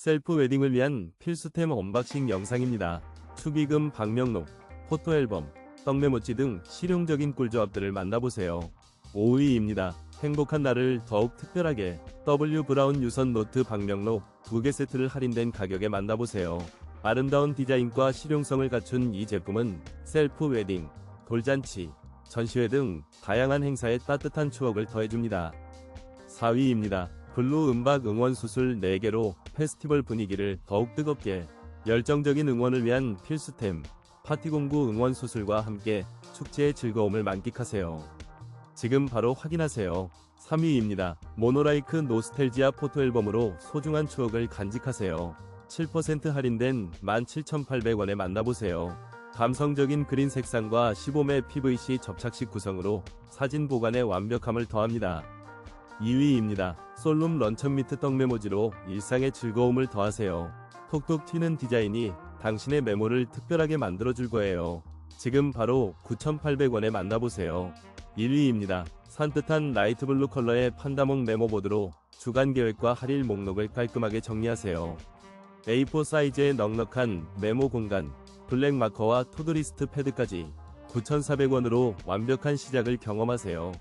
셀프 웨딩을 위한 필수템 언박싱 영상입니다. 축의금 방명록, 포토앨범, 떡메모지 등 실용적인 꿀조합들을 만나보세요. 5위입니다. 행복한 날을 더욱 특별하게 W 브라운 유선 노트 방명록 2개 세트를 할인된 가격에 만나보세요. 아름다운 디자인과 실용성을 갖춘 이 제품은 셀프 웨딩, 돌잔치, 전시회 등 다양한 행사에 따뜻한 추억을 더해줍니다. 4위입니다. 블루 음박 응원 수술 4개로 페스티벌 분위기를 더욱 뜨겁게 열정적인 응원을 위한 필수템 파티공구 응원 수술과 함께 축제의 즐거움을 만끽하세요. 지금 바로 확인하세요. 3위입니다. 모노라이크 노스텔지아 포토앨범으로 소중한 추억을 간직하세요. 7% 할인된 17,800원에 만나보세요. 감성적인 그린 색상과 15매 PVC 접착식 구성으로 사진 보관에 완벽함을 더합니다. 2위입니다. 솔룸 런천 미트 떡 메모지로 일상의 즐거움을 더하세요. 톡톡 튀는 디자인이 당신의 메모를 특별하게 만들어줄 거예요. 지금 바로 9,800원에 만나보세요. 1위입니다. 산뜻한 라이트 블루 컬러의 판다몽 메모보드로 주간 계획과 할일 목록을 깔끔하게 정리하세요. A4 사이즈의 넉넉한 메모 공간, 블랙 마커와 투두리스트 패드까지 9,400원으로 완벽한 시작을 경험하세요.